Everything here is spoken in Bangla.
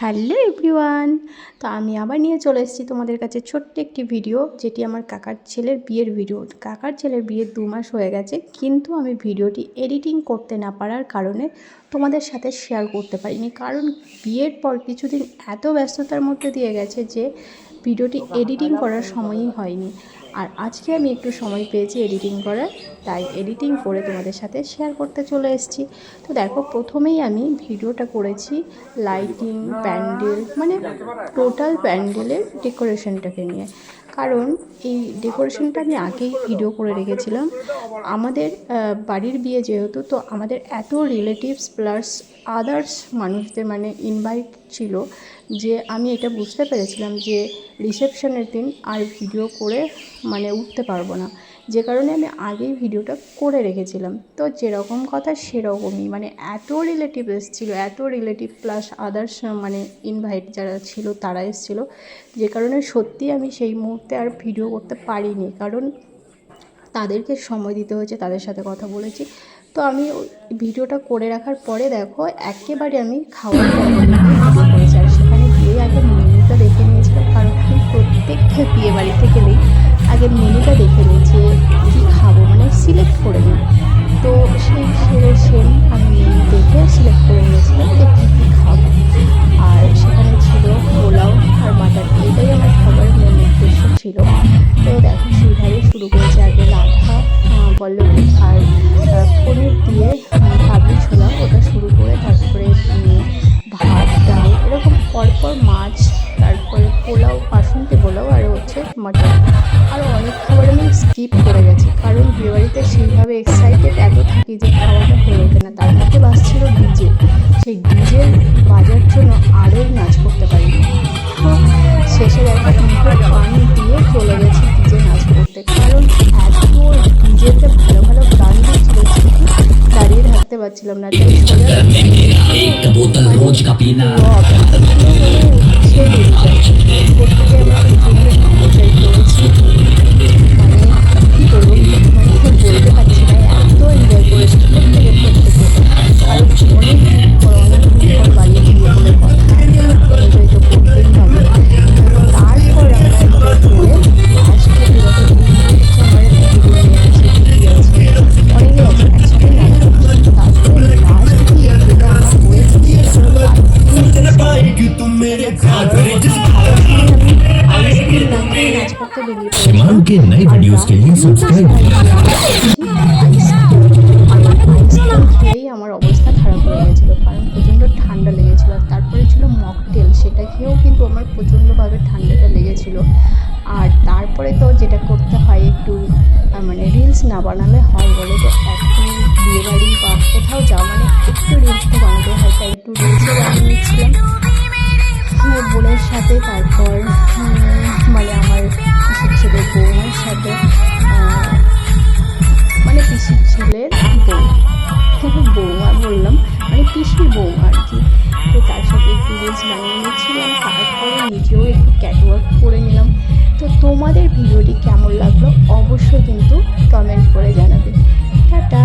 Hello everyone. তো আমি আবার নিয়ে চলে এসেছি তোমাদের কাছে ছোট্ট একটি ভিডিও যেটি আমার কাকার ছেলের বিয়ের ভিডিও। কাকার ছেলের বিয়ের দু মাস হয়ে গেছে কিন্তু আমি ভিডিওটি এডিটিং করতে না পারার কারণে তোমাদের সাথে শেয়ার করতে পারিনি। কারণ বিয়ের পর কিছুদিন এত ব্যস্ততার মধ্যে দিয়ে গেছে যে ভিডিওটি এডিটিং করার সময়ই হয়নি। আর আজকে আমি একটু সময় পেয়েছি এডিটিং করার, তাই এডিটিং করে তোমাদের সাথে শেয়ার করতে চলে এসেছি। তো দেখো, প্রথমেই আমি ভিডিওটা করেছি লাইটিং প্যান্ডেল মানে টোটাল প্যান্ডেলের ডেকোরেশনটাকে নিয়ে। কারণ এই ডেকোরেশনটা আমি আগেই ভিডিও করে রেখেছিলাম। আমাদের বাড়ির বিয়ে যেহেতু, তো আমাদের এত রিলেটিভস প্লাস আদার্স মানুষদের মানে ইনভাইট ছিল যে আমি এটা বুঝতে পেরেছিলাম যে রিসেপশনের দিন আর ভিডিও করে মানে উঠতে পারব না। যে কারণে আমি আগেই ভিডিওটা করে রেখেছিলাম। তো যেরকম কথা সেরকমই। মানে এত রিলেটিভ এসেছিল, এত রিলেটিভ প্লাস আদার্স মানে ইনভাইট যারা ছিল তারা এসেছিল। যে কারণে সত্যি আমি সেই মুহূর্তে আর ভিডিও করতে পারিনি। কারণ তাদেরকে সময় দিতে হয়েছে, তাদের সাথে কথা বলেছি। তো আমি ভিডিওটা করে রাখার পরে দেখো, একেবারে আমি খাওয়ার আহ, আর পনির দিয়ে কাবলি ছোলা ওটা শুরু করে তারপরে ভাত ডাল এরকম পরপর মাছ তারপরে পোলাও বাসন্তী পোলাও আর হচ্ছে মাটন আরও অনেক খাবার আমি স্কিপ করে গেছি কারণ বিয়েবাড়িতে সেইভাবে এক্সাইটেড এত থাকি যে খাওয়াটা হয়ে ওঠে না। তার মধ্যে বাজছিল ডিজে সেই ডিজে পারছিলাম না তাই সোজা নাচ করতে বেরিয়ে পড়েছি शिमान के नए वीडियोस के लिए सब्सक्राइब करें আইসক্রিম খেয়েই আমার অবস্থা খারাপ হয়ে গেছিলো কারণ প্রচণ্ড ঠান্ডা লেগেছিলো আর তারপরে ছিল মকটেল সেটা খেয়েও কিন্তু আমার প্রচণ্ডভাবে ঠান্ডাটা লেগেছিলো আর তারপরে তো যেটা করতে হয় একটু আহ, মানে রিলস না বানালে হয় বলে তো একটু বিয়েবাড়ি বা কোথাও যাওয়া মানে একটু রিলস তো বানাতে হয় তাই একটু রিলসও বানিয়ে নিচ্ছিলাম বোনের সাথে, তারপর মানে আমার পিসির ছেলের বৌমার সাথে মানে পিসির ছেলের বউ বৌমা বললাম মানে পিসির বৌমা আর কি। তো তার সাথে একটু রিলস বানিয়ে নিয়েছিলাম, তারপরে নিজেও একটু ক্যাটওয়ার্ক করে নিলাম। তো তোমাদের ভিডিওটি কেমন লাগল? অবশ্যই কিন্তু কমেন্ট করে জানাবে। টাটা!